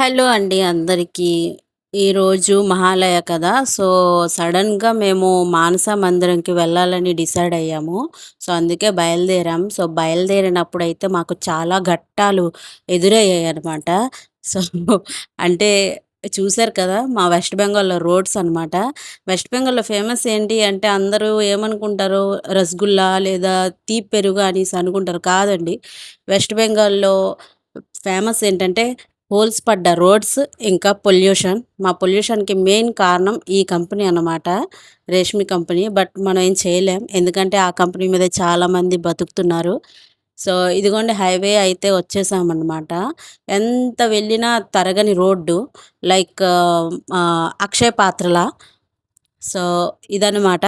Hello అండి అందరికీ. ఈరోజు మహాలయ కదా! సో, సడన్గా మేము మానస మందిరంకి వెళ్ళాలని డిసైడ్ అయ్యాము. సో, అందుకే బయలుదేరాం. సో, బయలుదేరినప్పుడైతే మాకు చాలా ఘట్టాలు ఎదురయ్యాయి అనమాట సో, అంటే చూసారు కదా! మా వెస్ట్ బెంగాల్‌లో రోడ్స్ అనమాట. వెస్ట్ బెంగాల్‌లో ఫేమస్ ఏంటి అంటే అందరూ ఏమనుకుంటారు రసగుల్లా లేదా తీపి పెరుగు అనేసి అనుకుంటారు. కాదండి. వెస్ట్ బెంగాల్‌లో ఫేమస్ ఏంటంటే హోల్స్ పడ్డ రోడ్స్ ఇంకా పొల్యూషన్. మా పొల్యూషన్‌కి మెయిన్ కారణం ఈ కంపెనీ అన్నమాట. రేష్మి కంపెనీ. బట్ మనం ఏం చేయలేం. ఎందుకంటే ఆ కంపెనీ మీద చాలామంది బతుకుతున్నారు. సో, ఇదిగోండి హైవే అయితే వచ్చేసామన్నమాట. ఎంత వెళ్ళినా తరగని రోడ్డు. లైక్ అక్షయ పాత్రలా. సో, ఇదన్నమాట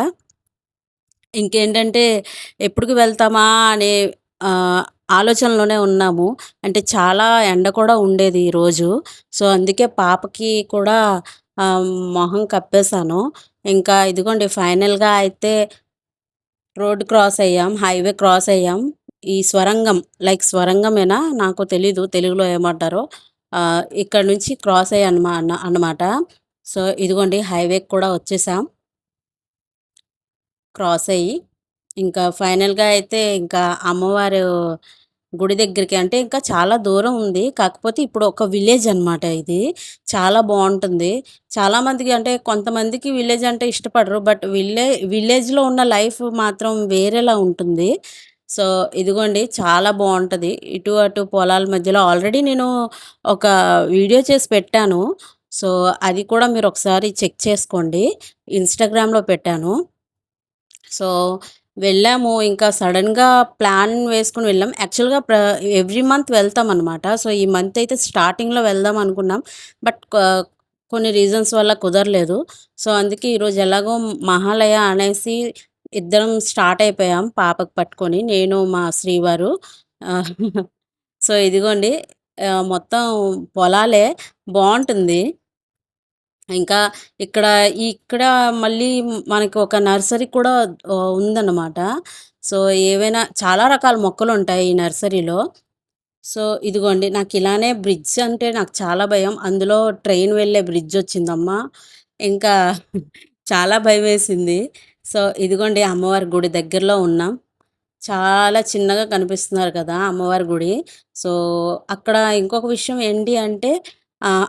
ఇంకేంటంటే ఎప్పటికి వెళ్తామా అనే ఆలోచనలోనే ఉన్నాము. అంటే చాలా ఎండ కూడా ఉండేది ఈరోజు. సో, అందుకే పాపకి కూడా మొహం కప్పేసాను. ఇంకా ఇదిగోండి ఫైనల్‌గా అయితే రోడ్ క్రాస్ అయ్యాం. హైవే క్రాస్ అయ్యాం. ఈ స్వరంగం లైక్ స్వరంగమేనా నాకు తెలీదు తెలుగులో ఏమంటారో. ఇక్కడ నుంచి క్రాస్ అయ్యానమా అన్నమాట. సో, ఇదిగోండి హైవేకి కూడా వచ్చేసాం. క్రాస్ అయ్యి ఇంకా ఫైనల్‌గా అయితే ఇంకా అమ్మవారు గుడి దగ్గరికి అంటే ఇంకా చాలా దూరం ఉంది. కాకపోతే ఇప్పుడు ఒక విలేజ్ అనమాట ఇది. చాలా బాగుంటుంది చాలామందికి అంటే కొంతమందికి విలేజ్ అంటే ఇష్టపడరు. బట్ విలే విలేజ్‌లో ఉన్న లైఫ్ మాత్రం వేరేలా ఉంటుంది. సో, ఇదిగోండి చాలా బాగుంటుంది ఇటు అటు పొలాల మధ్యలో ఆల్రెడీ నేను ఒక వీడియో చేసి పెట్టాను. సో, అది కూడా మీరు ఒకసారి చెక్ చేసుకోండి. ఇన్‌స్టాగ్రామ్‌లో పెట్టాను. సో, వెళ్ళాము. ఇంకా సడన్గా ప్లాన్ వేసుకుని వెళ్ళాం. యాక్చువల్‌గా ప్ర ఎవ్రీ మంత్ వెళ్తామనమాట. సో, ఈ మంత్ అయితే స్టార్టింగ్‌లో వెళ్దాం అనుకున్నాం. బట్ కొన్ని రీజన్స్ వల్ల కుదరలేదు. సో, అందుకే ఈరోజు ఎలాగో మహాలయ అనేసి ఇద్దరం స్టార్ట్ అయిపోయాం పాపకు పట్టుకొని. నేను, మా శ్రీవారు. సో, ఇదిగోండి మొత్తం పొలాలే బాగుంటుంది ఇంకా ఇక్కడ ఇక్కడ మళ్ళీ మనకి ఒక నర్సరీ కూడా ఉందన్నమాట. సో, ఏవైనా చాలా రకాల మొక్కలు ఉంటాయి ఈ నర్సరీలో. సో, ఇదిగోండి నాకు ఇలానే బ్రిడ్జ్ అంటే నాకు చాలా భయం. అందులో ట్రైన్ వెళ్ళే బ్రిడ్జ్ వచ్చిందమ్మా ఇంకా చాలా భయమేసింది. సో, ఇదిగోండి అమ్మవారి గుడి దగ్గరలో ఉన్నాం. చాలా చిన్నగా కనిపిస్తున్నారు కదా! అమ్మవారి గుడి. సో, అక్కడ ఇంకొక విషయం ఏంటి అంటే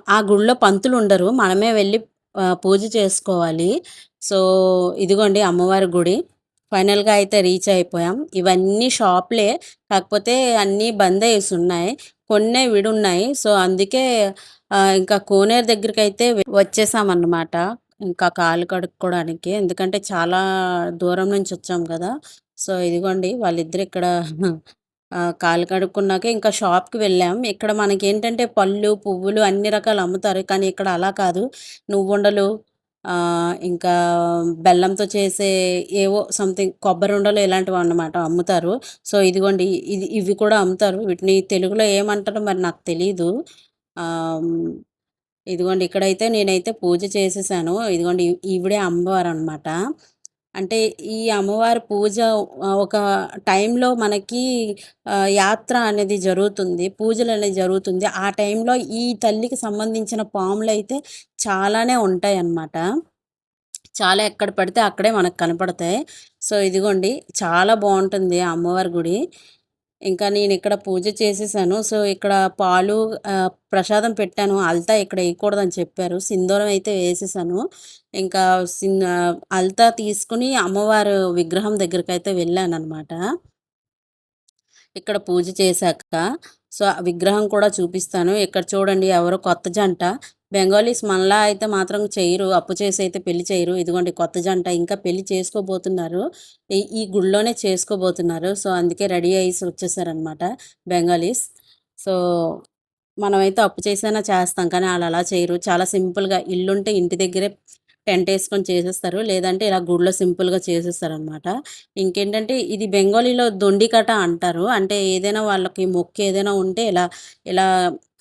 ఆ గుడిలో పంతులుండరు. మనమే వెళ్ళి పూజ చేసుకోవాలి. సో, ఇదిగోండి అమ్మవారి గుడి. ఫైనల్‌గా అయితే రీచ్ అయిపోయాం. ఇవన్నీ షాప్లే కాకపోతే అన్నీ బందేసున్నాయి. కొన్నే విడున్నాయి. సో, అందుకే ఇంకా కోనేరు దగ్గరికి అయితే వచ్చేసామన్నమాట. ఇంకా కాలు కడుక్కోవడానికి. ఎందుకంటే చాలా దూరం నుంచి వచ్చాం కదా! సో, ఇదిగోండి వాళ్ళిద్దరు ఇక్కడ కాలు కడుక్కున్నాక ఇంకా షాప్‌కి వెళ్ళాం. ఇక్కడ మనకి ఏంటంటే పళ్ళు, పువ్వులు అన్ని రకాలు అమ్ముతారు. కానీ ఇక్కడ అలా కాదు. నువ్వుండలు ఇంకా బెల్లంతో చేసే ఏవో సంథింగ్ కొబ్బరి ఉండలు ఇలాంటివి అన్నమాట అమ్ముతారు. సో, ఇదిగోండి ఇది ఇవి కూడా అమ్ముతారు. వీటిని తెలుగులో ఏమంటారో మరి నాకు తెలీదు. ఇదిగోండి ఇక్కడైతే నేనైతే పూజ చేసేసాను. ఇదిగోండి ఈవిడే అమ్మవారు అనమాట అంటే ఈ అమ్మవారి పూజ ఒక టైంలో మనకి యాత్ర అనేది జరుగుతుంది. పూజలు అనేది జరుగుతుంది. ఆ టైంలో ఈ తల్లికి సంబంధించిన పాములు అయితే చాలానే ఉంటాయన్నమాట. చాలా ఎక్కడ పడితే అక్కడే మనకు కనపడతాయి. సో, ఇదిగోండి చాలా బాగుంటుంది ఆ అమ్మవారి గుడి. ఇంకా నేను ఇక్కడ పూజ చేసేసాను. సో, ఇక్కడ పాలు ప్రసాదం పెట్టాను. అల్తా ఇక్కడ వేయకూడదని చెప్పారు. సింధూరం అయితే వేసేసాను. ఇంకా సిన్ అల్తా తీసుకుని అమ్మవారు విగ్రహం దగ్గరికైతే వెళ్ళాననమాట. ఇక్కడ పూజ చేశాక సో, విగ్రహం కూడా చూపిస్తాను. ఇక్కడ చూడండి ఎవరో కొత్త జంట. బెంగాలీస్ మనలా అయితే మాత్రం చేయరు అప్పు చేసి అయితే పెళ్ళి చేయరు. ఇదిగోండి కొత్త జంట ఇంకా పెళ్ళి చేసుకోబోతున్నారు. ఈ ఈ గుడిలోనే చేసుకోబోతున్నారు. సో, అందుకే రెడీ అయ్యేసి వచ్చేసారనమాట బెంగాలీస్. సో, మనమైతే అప్పు చేసైనా చేస్తాం. కానీ వాళ్ళు అలా చేయరు. చాలా సింపుల్‌గా ఇల్లుంటే ఇంటి దగ్గరే టెంట్ వేసుకొని చేసేస్తారు. లేదంటే ఇలా గుడిలో సింపుల్‌గా చేసేస్తారనమాట. ఇంకేంటంటే ఇది బెంగాలీలో దొండికట అంటారు. అంటే ఏదైనా వాళ్ళకి మొక్కు ఏదైనా ఉంటే ఇలా ఇలా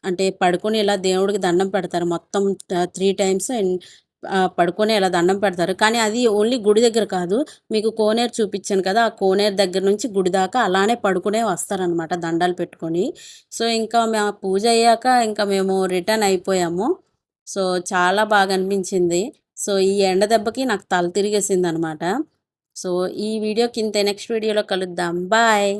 అంటే పడుకొని ఇలా దేవుడికి దండం పెడతారు. మొత్తం త్రీ టైమ్స్ అండ్ పడుకొని ఇలా దండం పెడతారు. కానీ అది ఓన్లీ గుడి దగ్గర కాదు. మీకు కోనేరు చూపించాను కదా! ఆ కోనేరు దగ్గర నుంచి గుడి దాకా అలానే పడుకునే వస్తారనమాట దండాలు పెట్టుకొని. సో, ఇంకా మా పూజ అయ్యాక ఇంకా మేము రిటర్న్ అయిపోయాము. సో, చాలా బాగా అనిపించింది. సో, ఈ ఎండ దెబ్బకి నాకు తల తిరిగేసింది అనమాట సో, ఈ వీడియోకి ఇంతే. నెక్స్ట్ వీడియోలో కలుద్దాం. బాయ్.